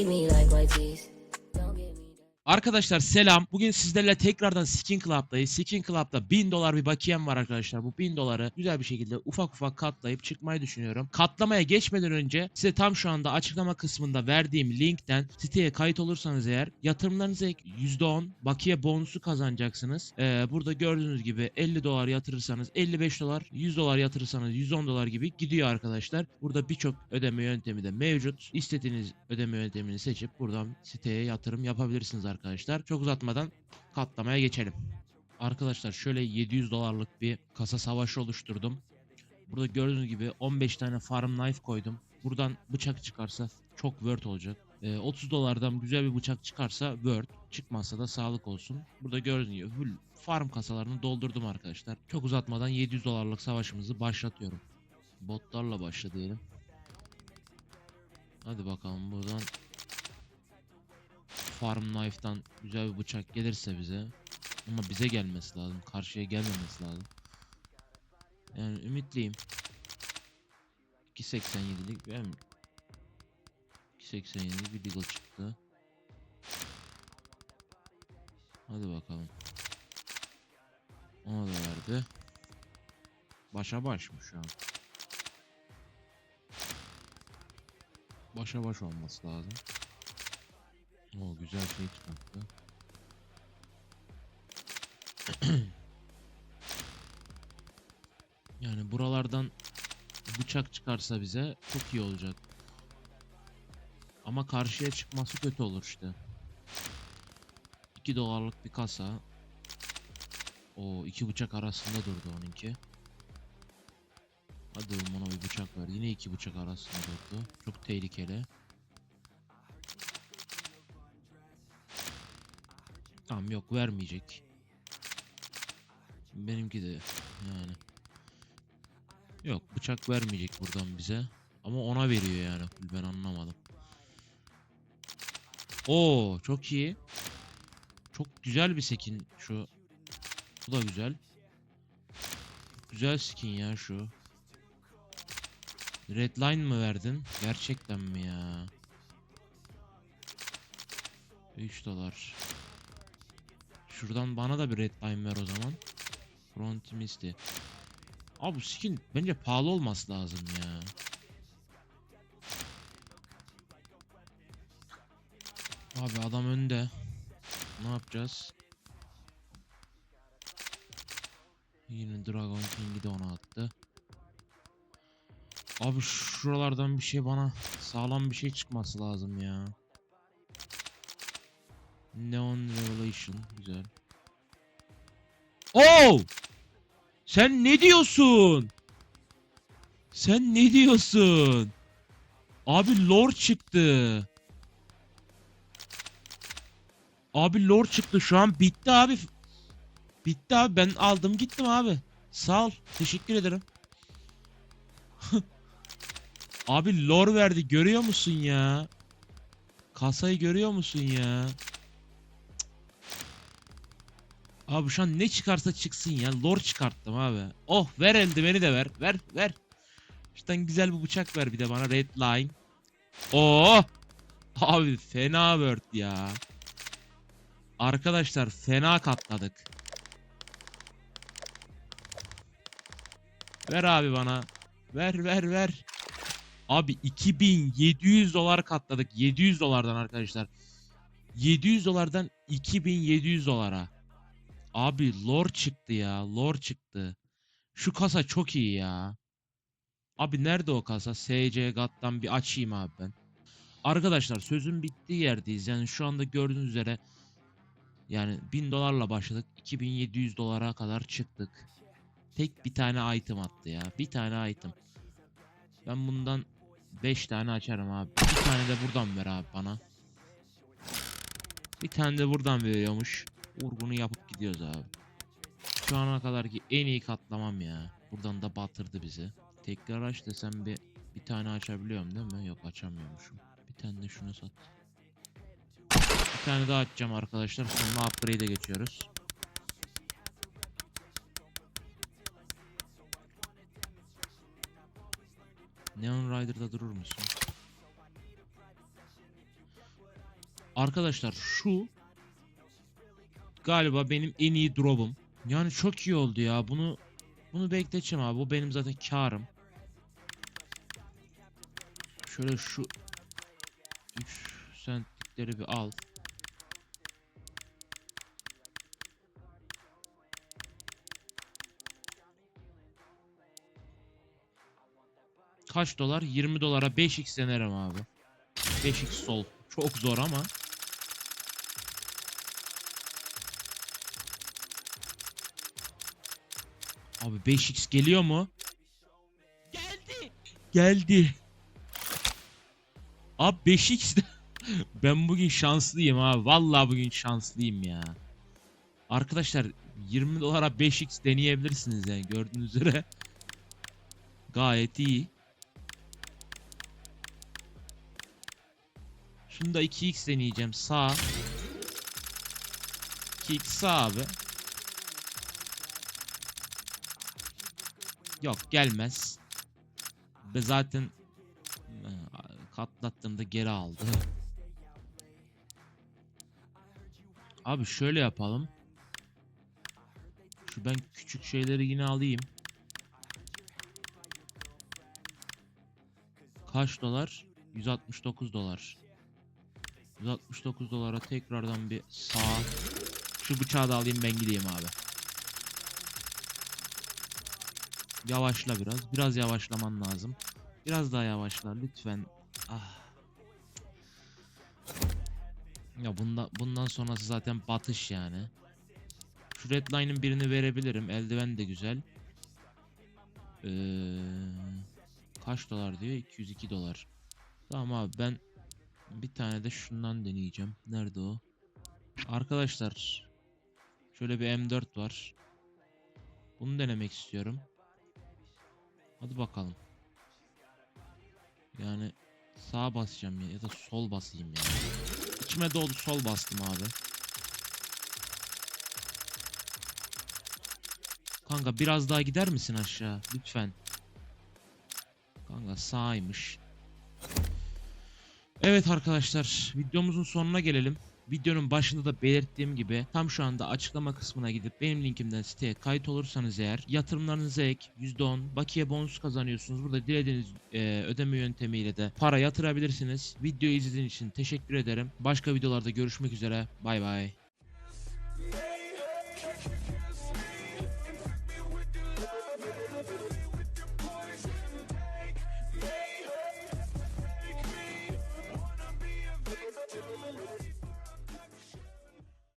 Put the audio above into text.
fade me like white. Arkadaşlar selam. Bugün sizlerle tekrardan Skin Club'dayız. Skin Club'da 1000 dolar bir bakiyem var arkadaşlar. Bu 1000 doları güzel bir şekilde ufak ufak katlayıp çıkmayı düşünüyorum. Katlamaya geçmeden önce size tam şu anda açıklama kısmında verdiğim linkten siteye kayıt olursanız eğer yatırımlarınıza ek %10 bakiye bonusu kazanacaksınız. Ee, burada gördüğünüz gibi 50 dolar yatırırsanız 55 dolar, 100 dolar yatırırsanız 110 dolar gibi gidiyor arkadaşlar. Burada birçok ödeme yöntemi de mevcut. İstediğiniz ödeme yöntemini seçip buradan siteye yatırım yapabilirsiniz arkadaşlar. Çok uzatmadan katlamaya geçelim. Arkadaşlar şöyle 700 dolarlık bir kasa savaşı oluşturdum. Burada gördüğünüz gibi 15 tane farm knife koydum. Buradan bıçak çıkarsa çok word olacak. Ee, 30 dolardan güzel bir bıçak çıkarsa word. Çıkmazsa da sağlık olsun. Burada gördüğünüz gibi full farm kasalarını doldurdum arkadaşlar. Çok uzatmadan 700 dolarlık savaşımızı başlatıyorum. Botlarla başla diyelim. Hadi bakalım buradan Farm Knife'dan güzel bir bıçak gelirse bize ama bize gelmesi lazım. Karşıya gelmemesi lazım. Yani ümitliyim. 2.87'lik ben 2.87'lik bir deagle çıktı. Hadi bakalım. Ona da verdi. Başa baş mı şu an? Başa baş olması lazım. O güzel şey çıkarttı. yani buralardan bıçak çıkarsa bize çok iyi olacak. Ama karşıya çıkması kötü olur işte. 2 dolarlık bir kasa. O iki bıçak arasında durdu onunki. Hadi oğlum ona bir bıçak ver. Yine iki bıçak arasında durdu. Çok tehlikeli. Tamam yok vermeyecek. Benimki de yani. Yok bıçak vermeyecek buradan bize. Ama ona veriyor yani. Ben anlamadım. Oo çok iyi. Çok güzel bir skin şu. Bu da güzel. Güzel skin ya şu. Redline mı verdin? Gerçekten mi ya? 3 dolar. Şuradan bana da bir redline ver o zaman. Front Misty. Abi bu skin bence pahalı olması lazım ya. Abi adam önde. Ne yapacağız? Yine Dragon King'i de ona attı. Abi şuralardan bir şey bana sağlam bir şey çıkması lazım ya. Neon Revelation güzel. Oh! Sen ne diyorsun? Sen ne diyorsun? Abi lore çıktı. Abi lore çıktı şu an bitti abi. Bitti abi ben aldım gittim abi. Sağ ol. Teşekkür ederim. abi lore verdi görüyor musun ya? Kasayı görüyor musun ya? Abi şu an ne çıkarsa çıksın ya. Lore çıkarttım abi. Oh ver eldiveni de ver. Ver ver. Şuradan güzel bir bıçak ver bir de bana. Red line. Oh. Abi fena word ya. Arkadaşlar fena katladık. Ver abi bana. Ver ver ver. Abi 2700 dolar katladık. 700 dolardan arkadaşlar. 700 dolardan 2700 dolara. Abi lore çıktı ya. Lore çıktı. Şu kasa çok iyi ya. Abi nerede o kasa? SC GAT'tan bir açayım abi ben. Arkadaşlar sözün bittiği yerdeyiz. Yani şu anda gördüğünüz üzere yani 1000 dolarla başladık. 2700 dolara kadar çıktık. Tek bir tane item attı ya. Bir tane item. Ben bundan 5 tane açarım abi. Bir tane de buradan ver abi bana. Bir tane de buradan veriyormuş. Vurgunu yapıp gidiyoruz abi. Şu ana kadar ki en iyi katlamam ya. Buradan da batırdı bizi. Tekrar aç desem bir bir tane açabiliyorum değil mi? Yok açamıyormuşum. Bir tane de şunu sat. Bir tane daha açacağım arkadaşlar. Sonra upgrade'e geçiyoruz. Neon Rider'da durur musun? Arkadaşlar şu galiba benim en iyi drop'um. Yani çok iyi oldu ya. Bunu bunu bekleteceğim abi. Bu benim zaten karım. Şöyle şu 3 centlikleri bir al. Kaç dolar? 20 dolara 5x denerim abi. 5x sol. Çok zor ama. Abi 5x geliyor mu? Geldi. Geldi. Abi 5x de- ben bugün şanslıyım abi. Vallahi bugün şanslıyım ya. Arkadaşlar 20 dolara 5x deneyebilirsiniz yani gördüğünüz üzere. Gayet iyi. Şunu da 2x deneyeceğim. Sağ. 2x sağ abi. Yok gelmez. Ve zaten e, katlattığımda geri aldı. Abi şöyle yapalım. Şu ben küçük şeyleri yine alayım. Kaç dolar? 169 dolar. 169 dolara tekrardan bir sağ. Şu bıçağı da alayım ben gideyim abi. Yavaşla biraz. Biraz yavaşlaman lazım. Biraz daha yavaşla lütfen. Ah. Ya bundan bundan sonrası zaten batış yani. Şu redline'ın birini verebilirim. Eldiven de güzel. Ee, kaç dolar diyor? 202 dolar. Tamam abi ben bir tane de şundan deneyeceğim. Nerede o? Arkadaşlar şöyle bir M4 var. Bunu denemek istiyorum. Hadi bakalım. Yani sağa basacağım ya, ya da sol basayım ya. İçime doğdu sol bastım abi. Kanka biraz daha gider misin aşağı lütfen? Kanka sağymış. Evet arkadaşlar videomuzun sonuna gelelim. Videonun başında da belirttiğim gibi tam şu anda açıklama kısmına gidip benim linkimden siteye kayıt olursanız eğer yatırımlarınıza ek %10 bakiye bonus kazanıyorsunuz. Burada dilediğiniz e, ödeme yöntemiyle de para yatırabilirsiniz. Videoyu izlediğiniz için teşekkür ederim. Başka videolarda görüşmek üzere. Bay bay.